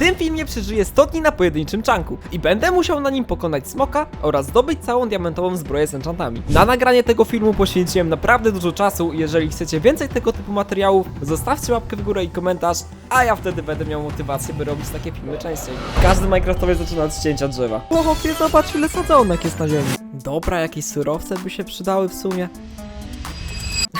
tym filmie przeżyję 100 dni na pojedynczym czanku i będę musiał na nim pokonać smoka oraz zdobyć całą diamentową zbroję z enchantami. Na nagranie tego filmu poświęciłem naprawdę dużo czasu jeżeli chcecie więcej tego typu materiałów, zostawcie łapkę w górę i komentarz, a ja wtedy będę miał motywację, by robić takie filmy częściej. Każdy Minecraftowiec zaczyna od cięcia drzewa. Chłopie, zobacz ile sadzonek jest na ziemi. Dobra, jakieś surowce by się przydały w sumie.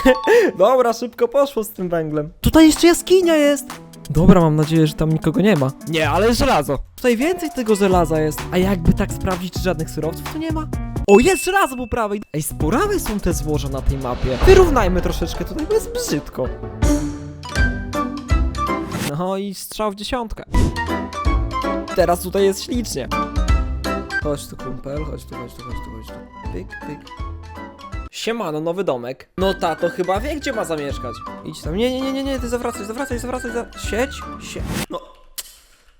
Dobra, szybko poszło z tym węglem. Tutaj jeszcze jaskinia jest! Dobra, mam nadzieję, że tam nikogo nie ma. Nie, ale żelazo. Tutaj więcej tego żelaza jest. A jakby tak sprawdzić, czy żadnych surowców tu nie ma? O, jest żelazo po prawej! Ej, sporawe są te złoża na tej mapie. Wyrównajmy troszeczkę tutaj, bo jest brzydko. No i strzał w dziesiątkę. Teraz tutaj jest ślicznie. Chodź tu, kumpel, chodź tu, chodź tu, chodź tu, chodź tu. Pyk, pyk. Siemano, nowy domek. No tato chyba wie, gdzie ma zamieszkać. Idź tam. Nie, nie, nie, nie, nie, ty zawracaj, zawracaj, zawracaj, za... Siedź, siedź. No.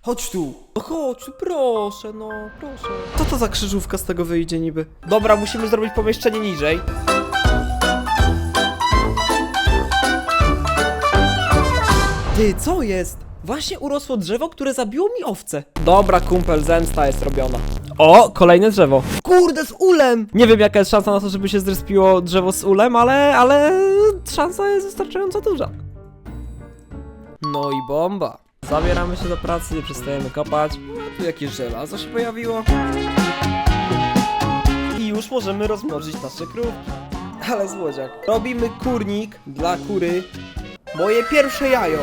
Chodź tu. No chodź tu, proszę, no, proszę. Co to za krzyżówka z tego wyjdzie niby? Dobra, musimy zrobić pomieszczenie niżej. Ty, co jest? Właśnie urosło drzewo, które zabiło mi owce. Dobra, kumpel, zemsta jest robiona. O, kolejne drzewo. Kurde, z ulem! Nie wiem, jaka jest szansa na to, żeby się zrespiło drzewo z ulem, ale, ale szansa jest wystarczająco duża. No i bomba. Zabieramy się do pracy, nie przestajemy kopać. A tu jakieś żelazo się pojawiło. I już możemy rozmnożyć nasze krówki. Ale złodziak. Robimy kurnik dla kury. Moje pierwsze jajo.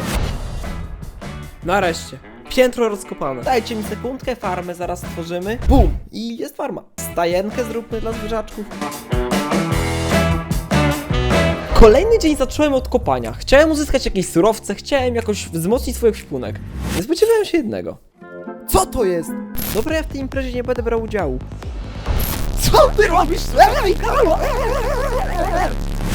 Nareszcie. Piętro rozkopane. Dajcie mi sekundkę, farmę zaraz stworzymy. Bum! I jest farma. Stajenkę zróbmy dla zwierzaczków. Kolejny dzień zacząłem od kopania. Chciałem uzyskać jakieś surowce, chciałem jakoś wzmocnić swój ekwipunek. Nie spodziewałem się jednego. Co to jest? Dobra, ja w tej imprezie nie będę brał udziału. Co ty robisz?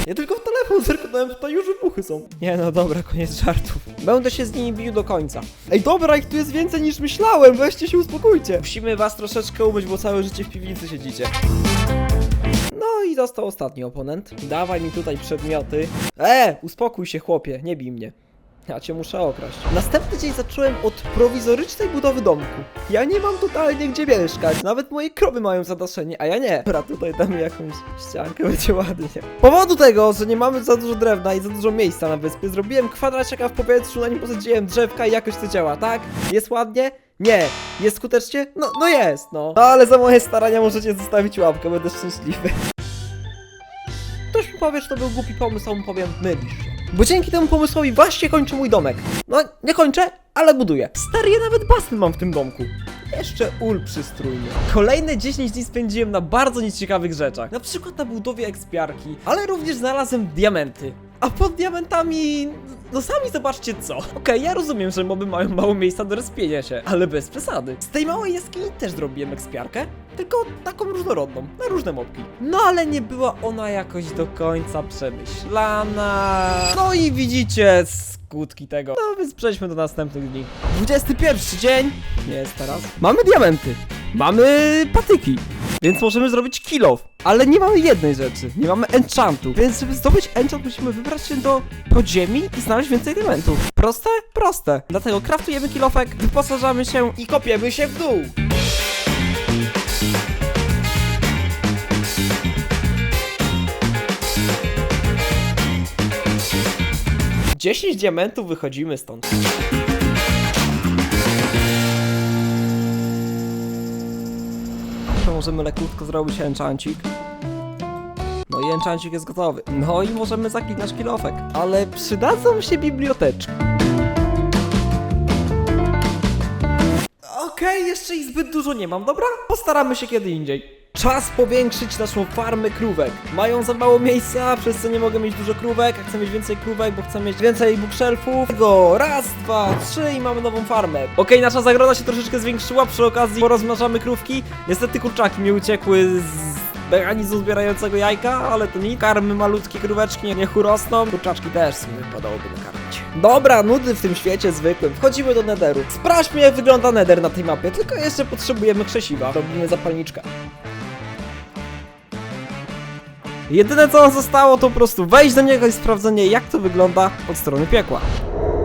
Ja tylko w telefon zerknąłem, tutaj już wybuchy są. Nie no dobra, koniec żartów. Będę się z nimi bił do końca. Ej dobra, ich tu jest więcej niż myślałem, weźcie się uspokójcie. Musimy was troszeczkę umyć, bo całe życie w piwnicy siedzicie. No i został ostatni oponent. Dawaj mi tutaj przedmioty. E, uspokój się chłopie, nie bij mnie. Ja cię muszę okraść. Następny dzień zacząłem od prowizorycznej budowy domku. Ja nie mam totalnie gdzie mieszkać. Nawet moje krowy mają zadaszenie, a ja nie. Dobra, tutaj damy jakąś ściankę, będzie ładnie. Powodu tego, że nie mamy za dużo drewna i za dużo miejsca na wyspie, zrobiłem kwadraciaka w powietrzu, na nim posadziłem drzewka i jakoś to działa, tak? Jest ładnie? Nie. Jest skutecznie? No, no jest, no. No ale za moje starania możecie zostawić łapkę, będę szczęśliwy. Ktoś mi powie, że to był głupi pomysł, a mu powiem, mylisz się. Bo dzięki temu pomysłowi właśnie kończę mój domek. No, nie kończę, ale buduję. Stary, ja nawet basen mam w tym domku. Jeszcze ul przystrójny. Kolejne 10 dni spędziłem na bardzo nieciekawych rzeczach. Na przykład na budowie ekspiarki, ale również znalazłem diamenty. A pod diamentami... No sami zobaczcie co. Okej, ja rozumiem, że moby mają mało miejsca do rozpienia się, ale bez przesady. Z tej małej jaskini też zrobiłem ekspiarkę, tylko taką różnorodną, na różne mopki. No ale nie była ona jakoś do końca przemyślana. No i widzicie skutki tego. No więc przejdźmy do następnych dni. 21 dzień. Nie jest teraz. Mamy diamenty. Mamy patyki. Więc możemy zrobić kill off. Ale nie mamy jednej rzeczy. Nie mamy enchantu. Więc żeby zdobyć enchant musimy wybrać się do podziemi i znaleźć więcej diamentów. Proste? Proste. Dlatego kraftujemy kilofek, wyposażamy się i kopiemy się w dół. Dziesięć diamentów, wychodzimy stąd. Możemy lekutko zrobić enchancik. No i enchancik jest gotowy. No i możemy zakić nasz kilofek. Ale przydadzą się biblioteczki. Okej, jeszcze ich zbyt dużo nie mam, dobra? Postaramy się kiedy indziej. Czas powiększyć naszą farmę krówek. Mają za mało miejsca, przez co nie mogę mieć dużo krówek. A chcę mieć więcej krówek, bo chcę mieć więcej bookshelfów. Go, raz, dwa, trzy i mamy nową farmę. Okej, nasza zagroda się troszeczkę zwiększyła. Przy okazji porozmnażamy krówki. Niestety kurczaki mi uciekły z mechanizmu zbierającego jajka, ale to nic. Karmy malutkie króweczki, niech urosną. Kurczaczki też w sumie wypadałoby nakarmić. Dobra, nudy w tym świecie zwykłym. Wchodzimy do nederu. Sprawdźmy jak wygląda neder na tej mapie, tylko jeszcze potrzebujemy krzesiwa. Robimy zapalniczkę. Jedyne co nam zostało to po prostu wejść do niego i sprawdzenie jak to wygląda od strony piekła.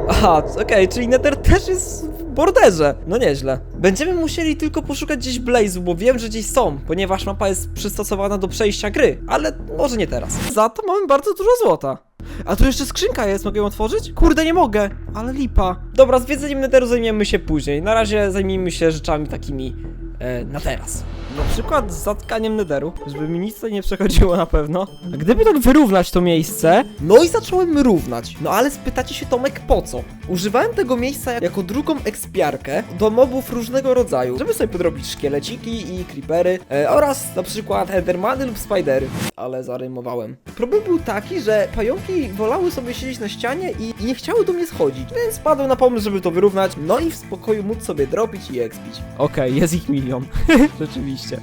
Aha, okej, czyli Nether też jest borderze. No nieźle. Będziemy musieli tylko poszukać gdzieś Blaze'u, bo wiem, że gdzieś są, ponieważ mapa jest przystosowana do przejścia gry, ale może nie teraz. Za to mamy bardzo dużo złota. A tu jeszcze skrzynka jest, mogę ją otworzyć? Kurde, nie mogę, ale lipa. Dobra, zwiedzeniem Netheru zajmiemy się później. Na razie zajmijmy się rzeczami takimi e, na teraz. Na przykład z zatkaniem Netheru, żeby mi nic tutaj nie przechodziło na pewno. A gdyby tak wyrównać to miejsce, no i zacząłem równać. No ale spytacie się Tomek po co? Używałem tego miejsca jako drugą ekspiarkę do mobów różnego rodzaju, żeby sobie podrobić szkieleciki i creepery e, oraz na przykład endermany lub spidery. Ale zarymowałem. Problem był taki, że pająki wolały sobie siedzieć na ścianie i, i nie chciały do mnie schodzić, więc spadłem na pomysł, żeby to wyrównać, no i w spokoju móc sobie dropić i expić. Okej, jest ich milion. Rzeczywiście. Co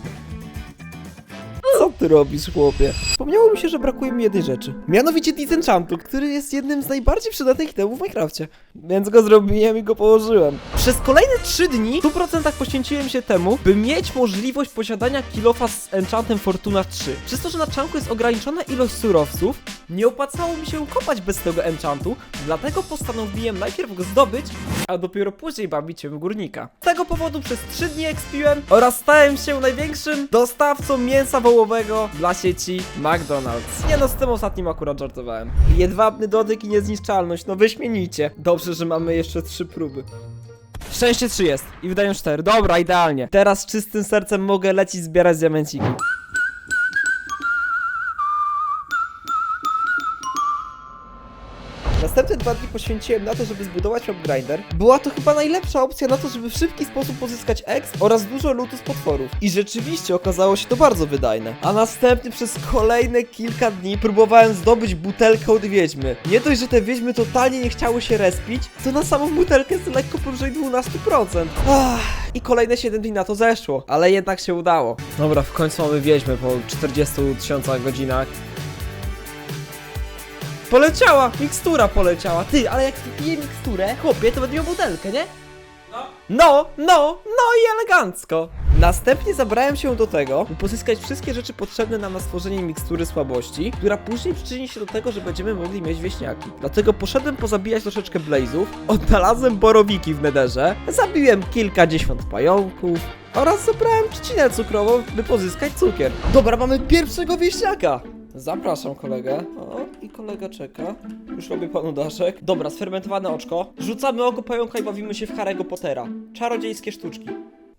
ty robisz, chłopie? Wspomniało mi się, że brakuje mi jednej rzeczy. Mianowicie Disenchantu, który jest jednym z najbardziej przydatnych itemów w Minecrafcie. Więc go zrobiłem i go położyłem. Przez kolejne 3 dni w 100% poświęciłem się temu, by mieć możliwość posiadania kilofa z Enchantem Fortuna 3. Przez to, że na czanku jest ograniczona ilość surowców, nie opłacało mi się kopać bez tego enchantu, dlatego postanowiłem najpierw go zdobyć, a dopiero później bawić się w górnika. Z tego powodu przez 3 dni ekspiłem oraz stałem się największym dostawcą mięsa wołowego dla sieci McDonald's. Nie no, z tym ostatnim akurat żartowałem. Jedwabny dotyk i niezniszczalność, no wyśmienicie. Dobrze, że mamy jeszcze trzy próby. Szczęście 3 jest i wydają 4. Dobra, idealnie. Teraz z czystym sercem mogę lecić zbierać diamenciki. Dwa dni poświęciłem na to, żeby zbudować web grinder. Była to chyba najlepsza opcja na to, żeby w szybki sposób pozyskać exp oraz dużo lootu z potworów. I rzeczywiście okazało się to bardzo wydajne. A następnie przez kolejne kilka dni próbowałem zdobyć butelkę od wiedźmy. Nie dość, że te wiedźmy totalnie nie chciały się respić, to na samą butelkę jest lekko powyżej 12%. Ach, I kolejne 7 dni na to zeszło, ale jednak się udało. Dobra, w końcu mamy wiedźmy po 40 tysiącach godzinach. Poleciała! Mikstura poleciała. Ty, ale jak wypiję miksturę, chłopie, to będę miał butelkę, nie? No, no, no i elegancko. Następnie zabrałem się do tego, by pozyskać wszystkie rzeczy potrzebne nam na stworzenie mikstury słabości, która później przyczyni się do tego, że będziemy mogli mieć wieśniaki. Dlatego poszedłem pozabijać troszeczkę blazów, odnalazłem borowiki w nederze, zabiłem kilkadziesiąt pająków oraz zebrałem trzcinę cukrową, by pozyskać cukier. Dobra, mamy pierwszego wieśniaka. Zapraszam kolegę. O, i kolega czeka. Już robię panu daszek. Dobra, sfermentowane oczko. Rzucamy oko pająka i bawimy się w Harry'ego Pottera. Czarodziejskie sztuczki.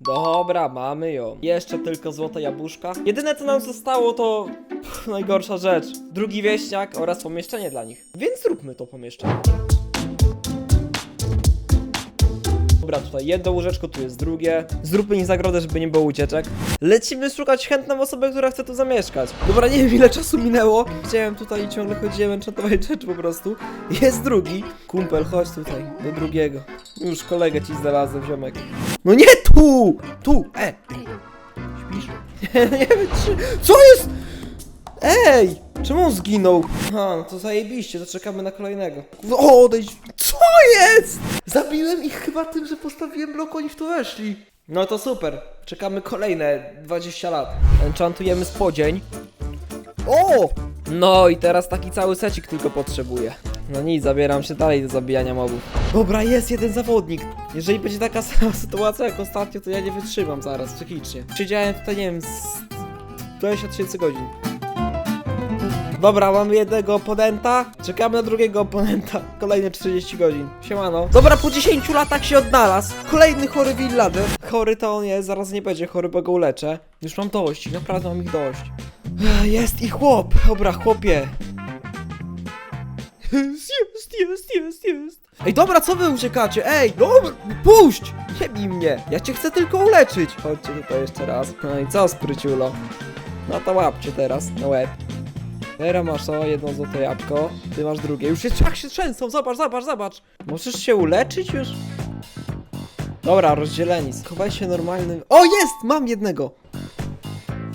Dobra, mamy ją. Jeszcze tylko złote jabłuszka. Jedyne co nam zostało to pff, najgorsza rzecz. Drugi wieśniak oraz pomieszczenie dla nich. Więc zróbmy to pomieszczenie. Dobra, tutaj jedno łóżeczko, tu jest drugie. Zróbmy im zagrodę, żeby nie było ucieczek. Lecimy szukać chętną osobę, która chce tu zamieszkać. Dobra, nie wiem ile czasu minęło. Chciałem tutaj i ciągle chodziłem enchantować rzeczy po prostu. Jest drugi. Kumpel, chodź tutaj, do drugiego. Już kolegę ci znalazłem, ziomek. No nie tu! Tu! E! Śpisz? nie wiem, czy... Co jest? Ej! Czemu on zginął? A, no to zajebiście, to czekamy na kolejnego. O, odejdź! Co jest? Zabiłem ich chyba tym, że postawiłem blok, oni w to weszli. No to super. Czekamy kolejne 20 lat. Enchantujemy spodzień. O! No i teraz taki cały secik tylko potrzebuję. No nic, zabieram się dalej do zabijania mobów. Dobra, jest jeden zawodnik. Jeżeli będzie taka sama sytuacja jak ostatnio, to ja nie wytrzymam zaraz psychicznie. Siedziałem tutaj, nie wiem, z 20 tysięcy godzin. Dobra, mamy jednego oponenta. Czekamy na drugiego oponenta. Kolejne 40 godzin. Siemano. Dobra, po 10 latach się odnalazł. Kolejny chory villager. Chory to on jest, zaraz nie będzie chory, bo go uleczę. Już mam dość, naprawdę mam ich dość. Jest i chłop. Dobra, chłopie. Jest, jest, jest, jest, jest. Ej, dobra, co wy uciekacie? Ej, dobra, puść! Nie bij mnie. Ja cię chcę tylko uleczyć. Chodźcie tutaj jeszcze raz. No i co, spryciulo? No to łapcie teraz na łeb. Teraz masz o jedno złote jabłko, ty masz drugie. Już jest jak się trzęsą, zobacz, zobacz, zobacz. Możesz się uleczyć już? Dobra, rozdzieleni. Schowaj się normalnym. O, jest! Mam jednego!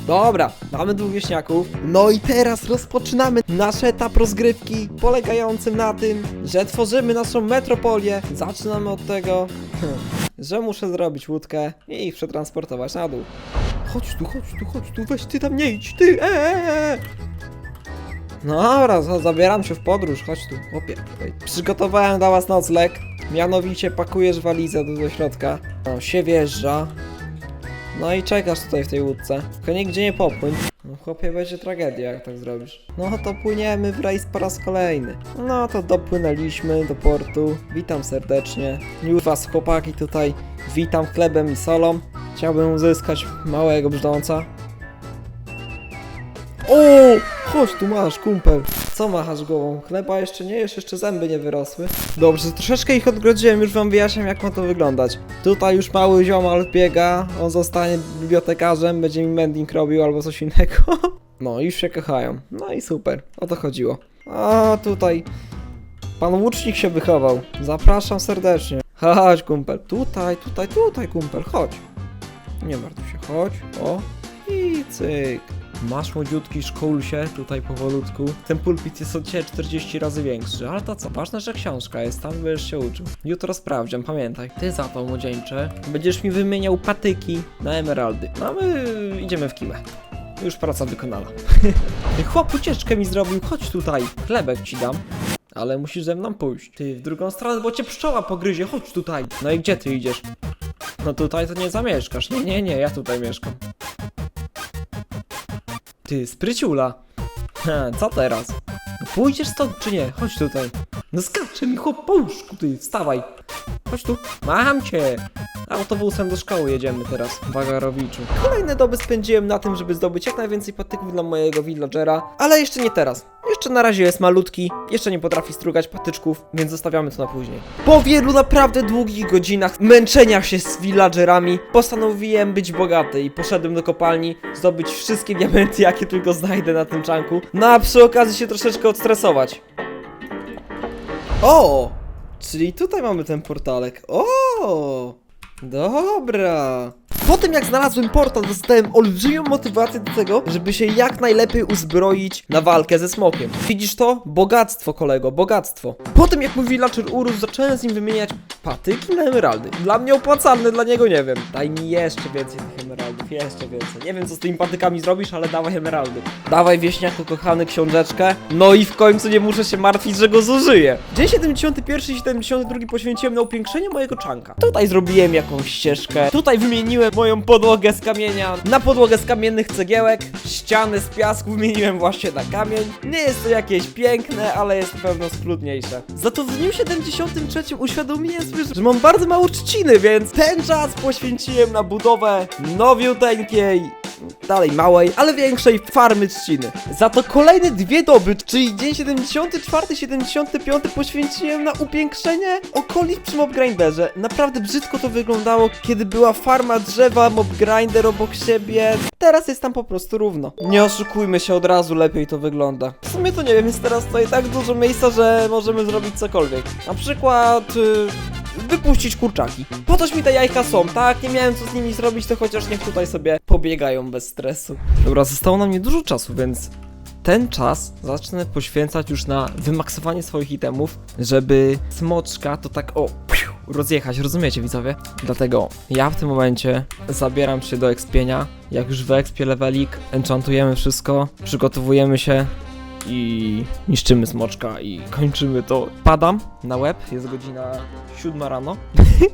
Dobra, mamy dwóch wieśniaków. No i teraz rozpoczynamy nasz etap rozgrywki polegający na tym, że tworzymy naszą metropolię. Zaczynamy od tego, że muszę zrobić łódkę i ich przetransportować na dół. Chodź tu, chodź tu, chodź tu, weź ty tam nie idź, ty, eee! No dobra, za- zabieram się w podróż, chodź tu, chłopie. Przygotowałem dla was nocleg. Mianowicie pakujesz walizę do, do środka, no, się wjeżdża, no i czekasz tutaj w tej łódce. Tylko nigdzie nie popłyń. No chłopie, będzie tragedia, jak tak zrobisz. No to płyniemy w rejs po raz kolejny. No to dopłynęliśmy do portu. Witam serdecznie. Już was chłopaki tutaj witam chlebem i solą. Chciałbym uzyskać małego brzdąca. O! Chodź tu masz, kumpel. Co machasz głową? Chleba jeszcze nie jesz, jeszcze zęby nie wyrosły. Dobrze, troszeczkę ich odgrodziłem, już wam wyjaśniam jak ma to wyglądać. Tutaj już mały ziomal biega, on zostanie bibliotekarzem, będzie mi mending robił albo coś innego. No, już się kochają. No i super, o to chodziło. A tutaj pan łucznik się wychował. Zapraszam serdecznie. Chodź, kumpel. Tutaj, tutaj, tutaj, kumpel, chodź. Nie martw się, chodź. O. I cyk. Masz młodziutki, szkól się tutaj powolutku. Ten pulpit jest od ciebie 40 razy większy, ale to co, ważne, że książka jest, tam będziesz się uczył. Jutro sprawdziam, pamiętaj. Ty za to, młodzieńcze, będziesz mi wymieniał patyki na emeraldy. No a my idziemy w kimę. Już praca wykonana. Chłop ucieczkę mi zrobił, chodź tutaj, chlebek ci dam. Ale musisz ze mną pójść. Ty w drugą stronę, bo cię pszczoła pogryzie, chodź tutaj. No i gdzie ty idziesz? No tutaj to nie zamieszkasz. Nie, nie, nie, ja tutaj mieszkam. Ty, spryciula. Ha, co teraz? No pójdziesz stąd czy nie? Chodź tutaj. No skacze mi chłop po łóżku, ty, wstawaj. Chodź tu. Mam cię. Autobusem do szkoły jedziemy teraz, Wagarowiczu. Kolejne doby spędziłem na tym, żeby zdobyć jak najwięcej patyków dla mojego villagera, ale jeszcze nie teraz. Jeszcze na razie jest malutki, jeszcze nie potrafi strugać patyczków, więc zostawiamy to na później. Po wielu naprawdę długich godzinach męczenia się z villagerami, postanowiłem być bogaty i poszedłem do kopalni, zdobyć wszystkie diamenty, jakie tylko znajdę na tym czanku, no a przy okazji się troszeczkę odstresować. O! Czyli tutaj mamy ten portalek. O! Dobra. Po tym jak znalazłem portal, dostałem olbrzymią motywację do tego, żeby się jak najlepiej uzbroić na walkę ze smokiem. Widzisz to? Bogactwo, kolego, bogactwo. Po tym jak mój villager urósł, zacząłem z nim wymieniać patyki na emeraldy. Dla mnie opłacalne, dla niego nie wiem. Daj mi jeszcze więcej tych emeraldów, jeszcze więcej. Nie wiem co z tymi patykami zrobisz, ale dawaj emeraldy. Dawaj wieśniaku kochany książeczkę. No i w końcu nie muszę się martwić, że go zużyję. Dzień 71 i 72 poświęciłem na upiększenie mojego czanka. Tutaj zrobiłem jakąś ścieżkę. Tutaj wymieniłem moją podłogę z kamienia na podłogę z kamiennych cegiełek. Ściany z piasku wymieniłem właśnie na kamień. Nie jest to jakieś piękne, ale jest pewno schludniejsze. Za to w dniu 73 uświadomiłem sobie, że mam bardzo mało trzciny, więc ten czas poświęciłem na budowę nowiuteńkiej dalej małej, ale większej farmy trzciny. Za to kolejne dwie doby, czyli dzień 74, 75 poświęciłem na upiększenie okolic przy mob grinderze. Naprawdę brzydko to wyglądało, kiedy była farma drzewa, mob grinder obok siebie. Teraz jest tam po prostu równo. Nie oszukujmy się, od razu lepiej to wygląda. W sumie to nie wiem, jest teraz tutaj tak dużo miejsca, że możemy zrobić cokolwiek. Na przykład... Yy wypuścić kurczaki. Po toż mi te jajka są, tak? Nie miałem co z nimi zrobić, to chociaż niech tutaj sobie pobiegają bez stresu. Dobra, zostało nam niedużo czasu, więc ten czas zacznę poświęcać już na wymaksowanie swoich itemów, żeby smoczka to tak o piu, rozjechać, rozumiecie widzowie? Dlatego ja w tym momencie zabieram się do ekspienia. Jak już wyekspię levelik, enchantujemy wszystko, przygotowujemy się i niszczymy smoczka i kończymy to. Padam na łeb, jest godzina 7 rano.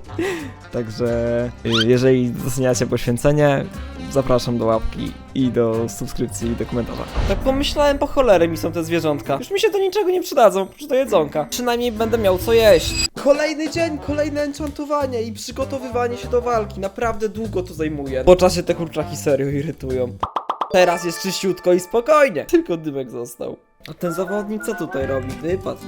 Także y, jeżeli doceniacie poświęcenie, zapraszam do łapki i do subskrypcji i do komentarza. Tak pomyślałem, po cholerę mi są te zwierzątka. Już mi się do niczego nie przydadzą, oprócz do jedzonka. Przynajmniej będę miał co jeść. Kolejny dzień, kolejne enchantowanie i przygotowywanie się do walki. Naprawdę długo to zajmuje. Po czasie te kurczaki serio irytują. Teraz jest czyściutko i spokojnie. Tylko dymek został. A ten zawodnik co tutaj robi? Wypadł.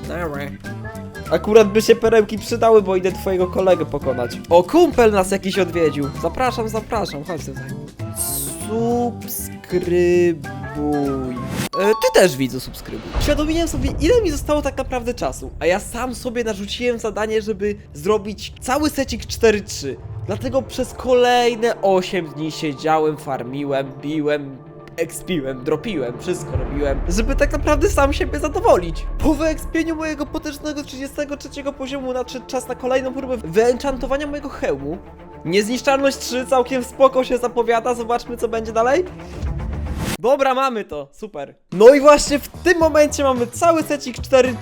Akurat by się perełki przydały, bo idę twojego kolegę pokonać. O, kumpel nas jakiś odwiedził. Zapraszam, zapraszam, chodź tutaj. Subskrybuj. E, ty też widzu subskrybuj. Świadomiłem sobie, ile mi zostało tak naprawdę czasu, a ja sam sobie narzuciłem zadanie, żeby zrobić cały secik 4-3. Dlatego przez kolejne 8 dni siedziałem, farmiłem, biłem, ekspiłem, dropiłem, wszystko robiłem, żeby tak naprawdę sam siebie zadowolić. Po wyekspieniu mojego potężnego 33 poziomu nadszedł czas na kolejną próbę wyenchantowania mojego hełmu. Niezniszczalność 3 całkiem spoko się zapowiada, zobaczmy co będzie dalej. Dobra, mamy to, super. No i właśnie w tym momencie mamy cały secik 4-3.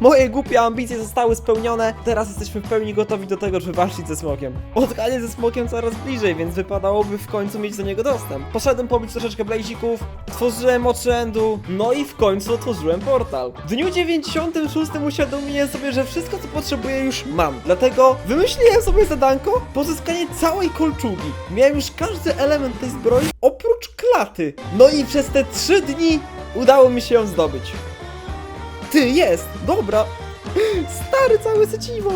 Moje głupie ambicje zostały spełnione. Teraz jesteśmy w pełni gotowi do tego, żeby walczyć ze smokiem. Spotkanie ze smokiem coraz bliżej, więc wypadałoby w końcu mieć do niego dostęp. Poszedłem pobić troszeczkę blazików, tworzyłem oczy endu, no i w końcu otworzyłem portal. W dniu 96 uświadomiłem sobie, że wszystko co potrzebuję już mam. Dlatego wymyśliłem sobie zadanko pozyskanie całej kolczugi. Miałem już każdy element tej zbroi oprócz klaty. No i przez te 3 dni udało mi się ją zdobyć. Ty, jest! Dobra! Stary, całe seciwo!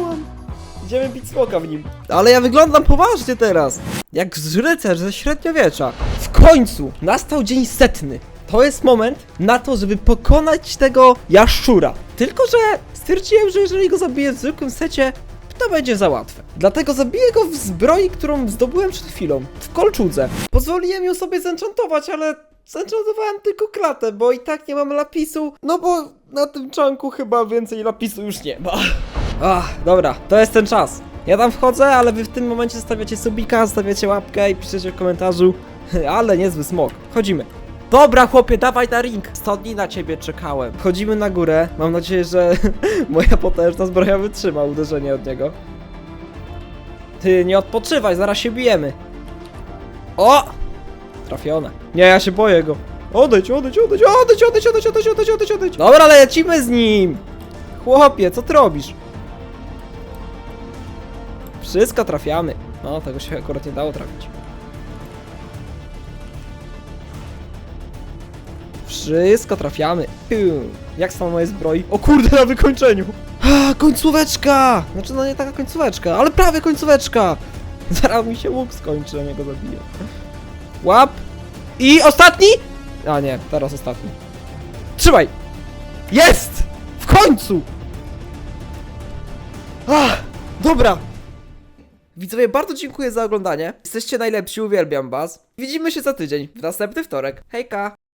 Idziemy bić smoka w nim. Ale ja wyglądam poważnie teraz! Jak rycerz ze średniowiecza. W końcu nastał dzień setny. To jest moment na to, żeby pokonać tego jaszczura. Tylko, że stwierdziłem, że jeżeli go zabiję w zwykłym secie, to będzie za łatwe. Dlatego zabiję go w zbroi, którą zdobyłem przed chwilą. W kolczudze. Pozwoliłem ją sobie zenchantować, ale zenchantowałem tylko klatę, bo i tak nie mam lapisu. No bo na tym czanku chyba więcej lapisu już nie ma. Ach, dobra, to jest ten czas. Ja tam wchodzę, ale wy w tym momencie zostawiacie subika, zostawiacie łapkę i piszecie w komentarzu ale niezły smok. Chodzimy. Dobra chłopie, dawaj na ring. 100 dni na ciebie czekałem. Wchodzimy na górę. Mam nadzieję, że moja potężna zbroja wytrzyma uderzenie od niego. Ty, nie odpoczywaj, zaraz się bijemy. O! Trafione. Nie, ja się boję go. Odejdź, odejdź, odejdź, odejdź, odejdź, odejdź, odejdź, odejdź, odejdź, odejdź. Dobra, lecimy z nim. Chłopie, co ty robisz? Wszystko trafiamy. No, tego się akurat nie dało trafić. Wszystko trafiamy. Piu. Jak są moje zbroi? O kurde, na wykończeniu! A, końcóweczka! Znaczy, no nie taka końcóweczka, ale prawie końcóweczka! Zaraz mi się łuk skończy, a mnie go zabiję. Łap! I ostatni! A nie, teraz ostatni. Trzymaj! Jest! W końcu! Ach, dobra! Widzowie, bardzo dziękuję za oglądanie. Jesteście najlepsi, uwielbiam was. Widzimy się za tydzień, w następny wtorek. Hejka!